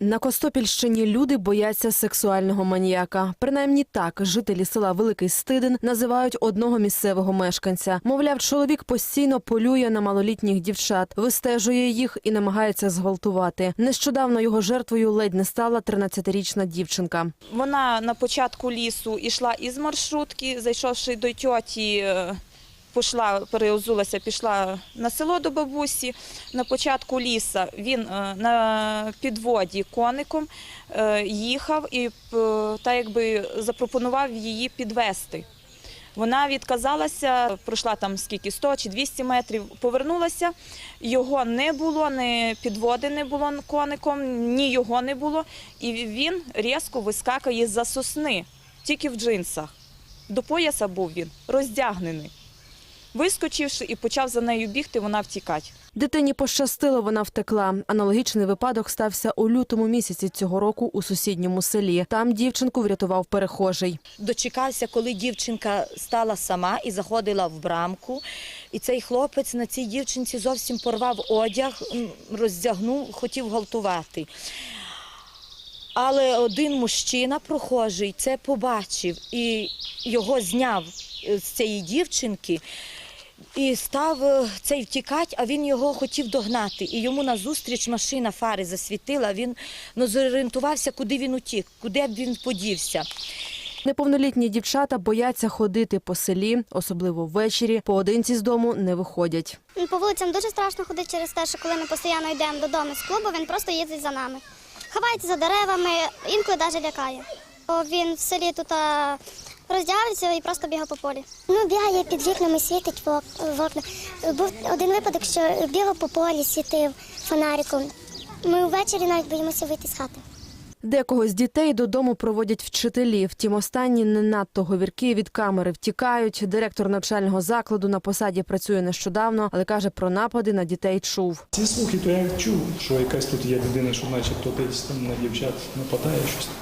На Костопільщині люди бояться сексуального маніяка. Принаймні так жителі села Великий Стидин називають одного місцевого мешканця. Мовляв, чоловік постійно полює на малолітніх дівчат, вистежує їх і намагається зґвалтувати. Нещодавно його жертвою ледь не стала 13-річна дівчинка. Вона на початку лісу йшла із маршрутки, зайшовши до тьоті, е, пішла, переозулася, пішла на село до бабусі. На початку ліса він е, на підводі коником е, їхав і е, та якби запропонував її підвести. Вона відказалася, пройшла там скільки 100 чи 200 метрів, повернулася. Його не було, ні підводи не було коником, ні його не було. І він різко вискакує за сосни, тільки в джинсах. До пояса був він роздягнений. Вискочивши і почав за нею бігти, вона втікати. Дитині пощастило, вона втекла. Аналогічний випадок стався у лютому місяці цього року у сусідньому селі. Там дівчинку врятував перехожий. дочекався, коли дівчинка стала сама і заходила в брамку. І цей хлопець на цій дівчинці зовсім порвав одяг, роздягнув, хотів гвалтувати. Але один мужчина, прохожий, це побачив і його зняв е, з цієї дівчинки. І став е, цей втікати, а він його хотів догнати. І йому назустріч машина фари засвітила. Він ну, зорієнтувався, куди він утік, куди б він подівся. Неповнолітні дівчата бояться ходити по селі, особливо ввечері. Поодинці з дому не виходять. По вулицям дуже страшно ходити через те, що коли ми постійно йдемо додому з клубу, він просто їздить за нами. Ховається за деревами, інколи навіть лякає. Він в селі тут роздягався і просто бігає по полі. Ну, бігає під вікнами, світить в окна. Був один випадок, що бігав по полі, світив фонариком. Ми ввечері навіть боїмося вийти з хати. Декого з дітей додому проводять вчителі. Втім, останні не надто говірки від камери втікають. Директор навчального закладу на посаді працює нещодавно, але каже, про напади на дітей чув. Ці слухи, то я чув, що якась тут є людина, що начебто десь там на дівчат нападає щось таке.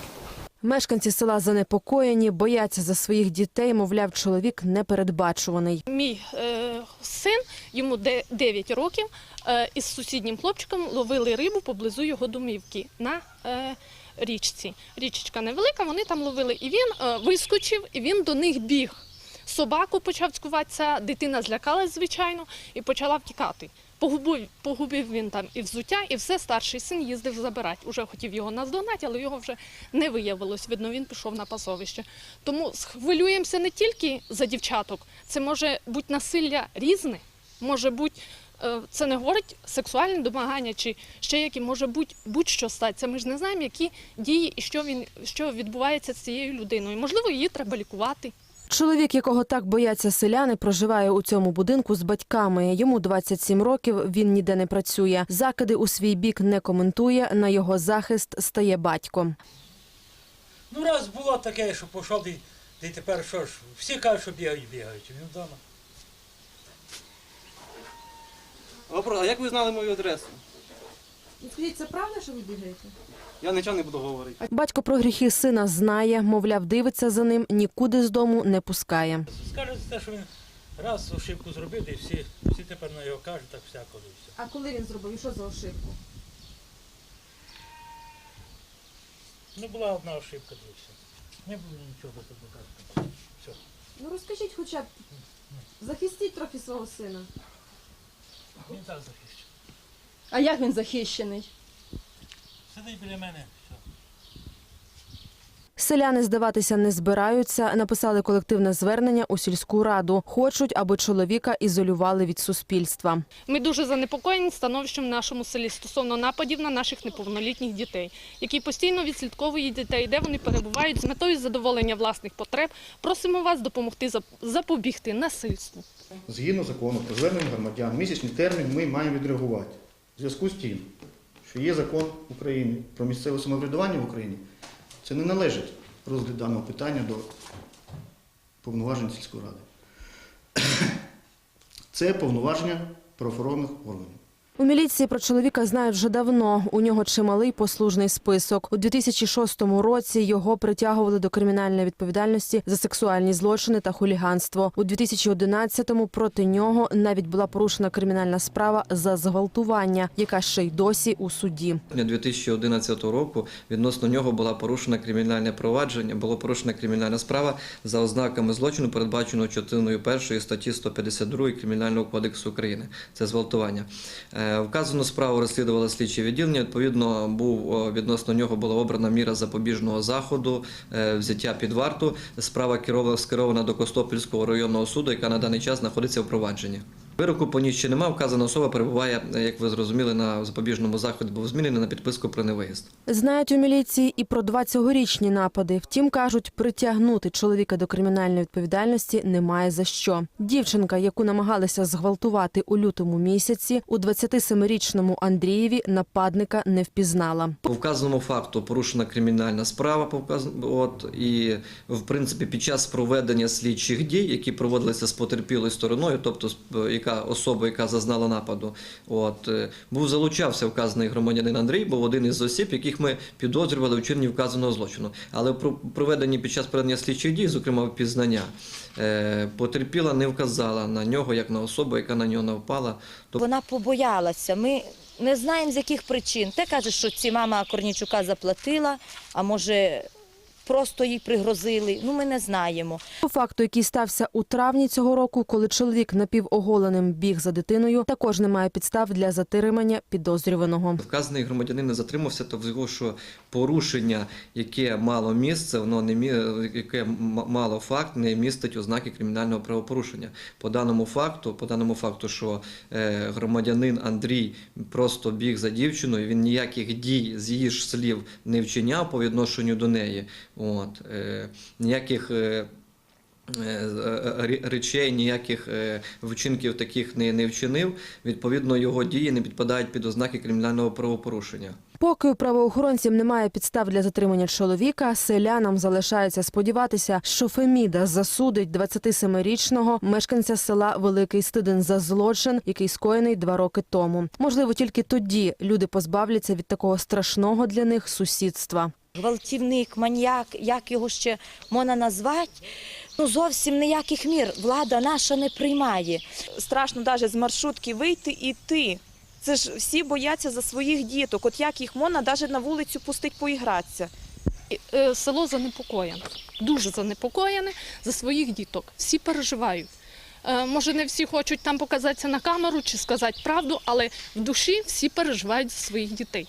Мешканці села занепокоєні, бояться за своїх дітей. Мовляв, чоловік непередбачуваний. Мій е, син, йому де- 9 років, е, із сусіднім хлопчиком ловили рибу поблизу його домівки на е, річці. Річечка невелика, вони там ловили. І він е, вискочив, і він до них біг. Собаку почав цькуватися, дитина злякалась, звичайно, і почала втікати. Погубив, погубив він там і взуття, і все старший син їздив забирати. Уже хотів його наздогнати, але його вже не виявилось. Видно, він пішов на пасовище. Тому хвилюємося не тільки за дівчаток, це може бути насилля різне, може бути. Е, Це не говорить сексуальне домагання чи ще які може бути будь-що статися. Ми ж не знаємо, які дії і що він що відбувається з цією людиною. Можливо, її треба лікувати. Чоловік, якого так бояться селяни, проживає у цьому будинку з батьками. Йому 27 років. Він ніде не працює. Закиди у свій бік не коментує. На його захист стає батько. Ну, раз було таке, що пішов, і тепер що ж, всі кажуть, що бігають, бігають, він вдома. Вопрос, а як ви знали мою адресу? Скажіть, це правда, що ви бігаєте? Я нічого не буду говорити. Батько про гріхи сина знає, мовляв, дивиться за ним, нікуди з дому не пускає. Скажуть те, що він раз ошибку зробив, і всі, всі тепер на його кажуть, так і все. А коли він зробив? І що за ошибку? Ну, була одна ошибка, і все. Не було нічого тут кажуть. Все. Ну розкажіть, хоча б захистіть трохи свого сина. Він так захищений. А як він захищений? Сидить біля мене. Селяни здаватися не збираються. Написали колективне звернення у сільську раду. Хочуть, аби чоловіка ізолювали від суспільства. Ми дуже занепокоєні становищем в нашому селі стосовно нападів на наших неповнолітніх дітей, які постійно відслідковують дітей, де вони перебувають з метою задоволення власних потреб. Просимо вас допомогти зап- запобігти насильству. Згідно закону про звернення громадян, місячний термін ми маємо відреагувати. В зв'язку з тим, що є закон України про місцеве самоврядування в Україні, це не належить розгляд даного питання до повноважень сільської ради. Це повноваження правоохоронних органів. У міліції про чоловіка знають вже давно. У нього чималий послужний список. У 2006 році його притягували до кримінальної відповідальності за сексуальні злочини та хуліганство. У 2011-му проти нього навіть була порушена кримінальна справа за зґвалтування, яка ще й досі у суді. 2011 року відносно нього була порушена кримінальне провадження, було порушена кримінальна справа за ознаками злочину, передбаченого частиною першої статті 152 Кримінального кодексу України. Це зґвалтування. Е, Вказану справу розслідувало слідче відділення. Відповідно, був відносно нього була обрана міра запобіжного заходу, е, взяття під варту. Справа керована скерована до Костопільського районного суду, яка на даний час знаходиться в провадженні. Вироку по ній ще немає. Вказана особа перебуває, е, як ви зрозуміли, на запобіжному заході, був змінений на підписку про невиїзд. Знають у міліції і про два цьогорічні напади. Втім, кажуть, притягнути чоловіка до кримінальної відповідальності немає за що. Дівчинка, яку намагалися зґвалтувати у лютому місяці, у 27-річному Андрієві нападника не впізнала. По вказаному факту порушена кримінальна справа. По вказ... от, і, в принципі, під час проведення слідчих дій, які проводилися з потерпілою стороною, тобто з- яка особа, яка зазнала нападу, от, е, був залучався вказаний громадянин Андрій, був один із осіб, яких ми підозрювали у чині вказаного злочину. Але про проведенні під час проведення слідчих дій, зокрема впізнання, е, потерпіла не вказала на нього як на особу, яка на нього напала. Вона побоялася. Ми не знаємо з яких причин. Те каже, що ці мама Корнічука заплатила, а може просто їй пригрозили. Ну, ми не знаємо. По факту, який стався у травні цього року, коли чоловік напівоголеним біг за дитиною, також немає підстав для затримання підозрюваного. Вказаний громадянин не затримався, того, що порушення, яке мало місце, воно не мі- яке мало факт, не містить ознаки кримінального правопорушення. По даному факту, по даному факту, що е, громадянин Андрій просто біг за дівчиною, він ніяких дій з її ж слів не вчиняв по відношенню до неї. От, е, ніяких. Е, е, речей, ніяких е, вчинків таких не, не вчинив. Відповідно, його дії не підпадають під ознаки кримінального правопорушення. Поки у правоохоронців немає підстав для затримання чоловіка, селянам залишається сподіватися, що Феміда засудить 27-річного мешканця села Великий Стидин за злочин, який скоєний два роки тому. Можливо, тільки тоді люди позбавляться від такого страшного для них сусідства. Гвалтівник, маньяк, як його ще можна назвати, ну зовсім ніяких мір влада наша не приймає. Страшно навіть з маршрутки вийти і йти. Це ж всі бояться за своїх діток. От як їх можна навіть на вулицю пустити поігратися? Е, Село занепокоєне, дуже занепокоєне за своїх діток. Всі переживають. Е, Може, не всі хочуть там показатися на камеру чи сказати правду, але в душі всі переживають за своїх дітей.